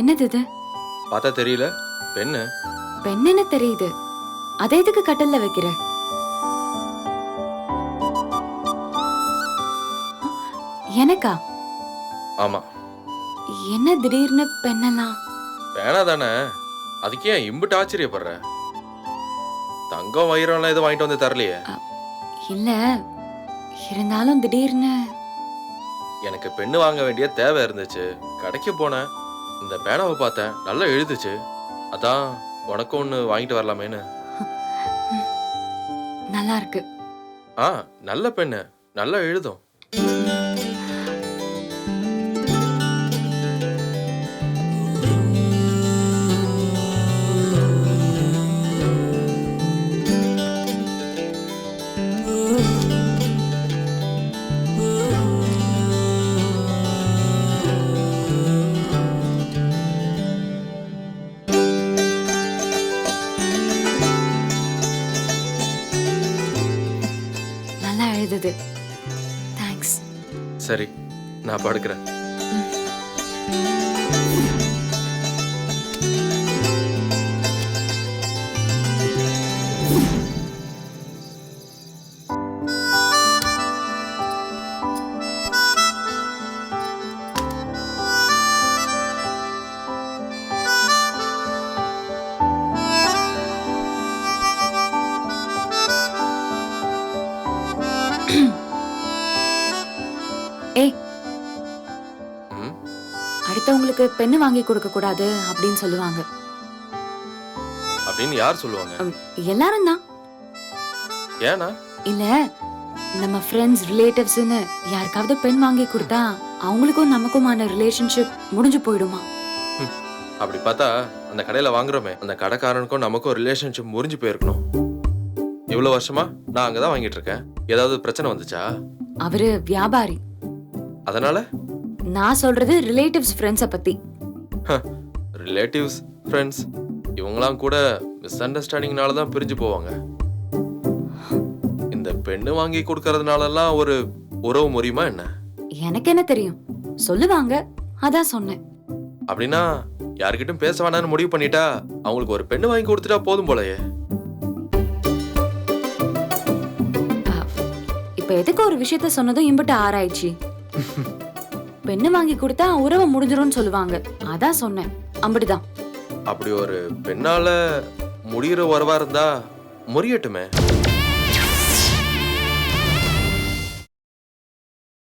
என்னது இது? பார்த்தா தெரியல. பெண்ணு. பெண்ணுன்னு தெரியுது. அதை எதுக்கு கட்டல்ல வைக்கிற? எனக்கா? ஆமா. என்ன திடீர்னு பெண்ணெல்லாம் வேணா தானே. அதுக்கு ஏன் இம்புட்டு ஆச்சரியப்படுற? தங்கம் வைரம்லாம் எதுவும் வாங்கிட்டு வந்து தரலையே. இல்ல. இருந்தாலும் திடீர்னு. எனக்கு பெண்ணு வாங்க வேண்டிய தேவை இருந்துச்சு. கடைக்கு போனேன். இந்த பேனாவை பார்த்தேன் நல்லா எழுதுச்சு. அதான் உனக்கும் ஒன்று வாங்கிட்டு வரலாமேன்னு. நல்லா இருக்கு. ஆ நல்ல பெண்ணு. நல்லா எழுதும். எழுதுது தேங்க்ஸ் சரி நான் படுக்கிறேன். ஏய். அடுத்தவங்களுக்கு பெண்ணு வாங்கி கொடுக்க கூடாது அப்படின்னு சொல்லுவாங்க. அப்படின்னு யார் சொல்லுவாங்க? எல்லாரும் தான். ஏன்னா? இல்ல நம்ம ஃப்ரெண்ட்ஸ் ரிலேட்டிவ்ஸ்னு யாருக்காவது பெண் வாங்கி கொடுத்தா அவங்களுக்கும் நமக்குமான ரிலேஷன்ஷிப் முடிஞ்சு போயிடுமா? அப்படி பார்த்தா அந்த கடையில் வாங்குறோமே அந்த கடைக்காரனுக்கும் நமக்கும் ரிலேஷன்ஷிப் முறிஞ்சு போயிருக்கணும். இவ்வளோ வருஷமா நான் அங்கே தான் வாங்கிட்டு இருக்கேன். ஏதாவது பிரச்சனை வந்துச்சா? அவரு வியாபாரி. அதனால? நான் சொல்றது ரிலேட்டிவ்ஸ் ஃப்ரெண்ட்ஸ பத்தி. ரிலேட்டிவ்ஸ் ஃப்ரெண்ட்ஸ் இவங்களாம் கூட மிஸ் அண்டர்ஸ்டாண்டிங்னால தான் பிரிஞ்சு போவாங்க. இந்த பெண்ணு வாங்கி கொடுக்கறதுனாலலாம் ஒரு உறவு முறியுமா என்ன? எனக்கு என்ன தெரியும்? சொல்லுவாங்க. அதான் சொன்னேன். அப்படின்னா யார்கிட்டயும் பேச வேணாம்னு முடிவு பண்ணிட்டா அவங்களுக்கு ஒரு பெண்ணு வாங்கி கொடுத்துட்டா போதும் போலயே. இப்ப எதுக்கு ஒரு விஷயத்த சொன்னதும் இம்பட்டு ஆராய்ச்சி? பெண்ணு வாங்கி கொடுத்தா உறவு முடிஞ்சிரும்னு சொல்லுவாங்க. அதான் சொன்னேன். அம்படிதான் அப்படி ஒரு பெண்ணால முடியிற உறவா இருந்தா முறியட்டுமே.